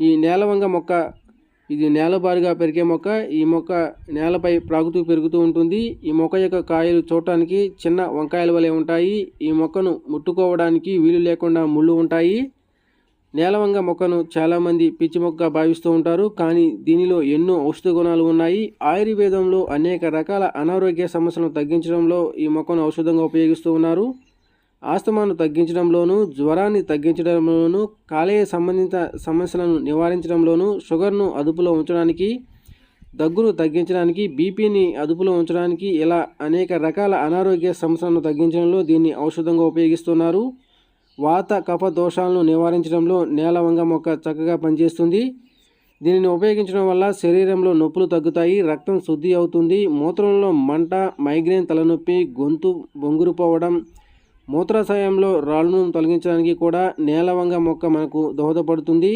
ఈ నేలవంగ మొక్క ఇది నేలబారుగా పెరిగే మొక్క ఈ మొక్క నేలపై ప్రాగుతూ పెరుగుతూ ఉంటుంది. ఈ మొక్క యొక్క కాయలు చూడటానికి చిన్న వంకాయల వలె ఉంటాయి. ఈ మొక్కను ముట్టుకోవడానికి వీలు లేకుండా ముళ్ళు ఉంటాయి. నేలవంగ మొక్కను చాలామంది పిచ్చి మొక్కగా భావిస్తూ ఉంటారు. కానీ దీనిలో ఎన్నో ఔషధ గుణాలు ఉన్నాయి. ఆయుర్వేదంలో అనేక రకాల అనారోగ్య సమస్యలను తగ్గించడంలో ఈ మొక్కను ఔషధంగా ఉపయోగిస్తూ ఉన్నారు. ఆస్తమాను తగ్గించడంలోనూ జ్వరాన్ని తగ్గించడంలోనూ కాలేయ సంబంధిత సమస్యలను నివారించడంలోనూ షుగర్ను అదుపులో ఉంచడానికి దగ్గును తగ్గించడానికి బీపీని అదుపులో ఉంచడానికి ఇలా అనేక రకాల అనారోగ్య సమస్యలను తగ్గించడంలో దీన్ని ఔషధంగా ఉపయోగిస్తున్నారు. వాత కఫ దోషాలను నివారించడంలో నేలవంగ మొక్క చక్కగా పనిచేస్తుంది. దీనిని ఉపయోగించడం వల్ల శరీరంలో నొప్పులు తగ్గుతాయి రక్తం శుద్ధి అవుతుంది. మూత్రంలో మంట మైగ్రేన్ తలనొప్పి గొంతు బొంగురుపోవడం మూత్రాశయంలో రాళ్ళను తొలగించడానికి కూడా నేలవంగ మొక్క మనకు దోహదపడుతుంది.